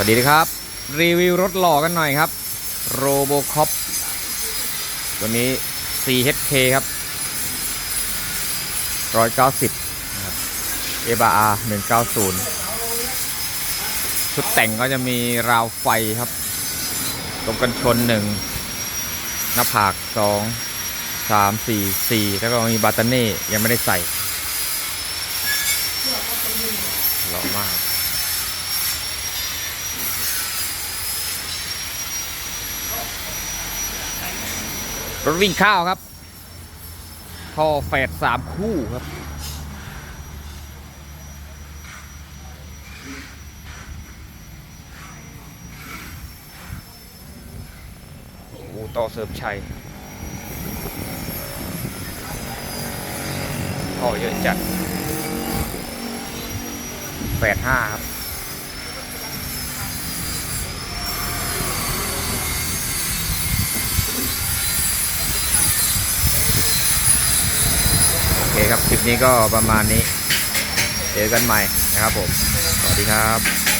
วัสดีครับ รีวิวรถหล่อกันหน่อยครับโรโบคอปตัวนี้ CHK ครับ190นะครับ e b a 190 ชุดแต่งก็จะมีราวไฟครับตรงกันชนหนึ่งหน้าผากสองสามสี่สี่แล้วก็มีบาตาเน่ยังไม่ได้ใส่หล่อมาก รถวิ่งข้าวครับท่อแฝดสามคู่ครับ อูต่อเสริมชัยท่อเยอะจัดแฝดห้าครับ โอเค ครับ คลิปนี้ก็ประมาณนี้ เจอกันใหม่นะครับผม สวัสดีครับ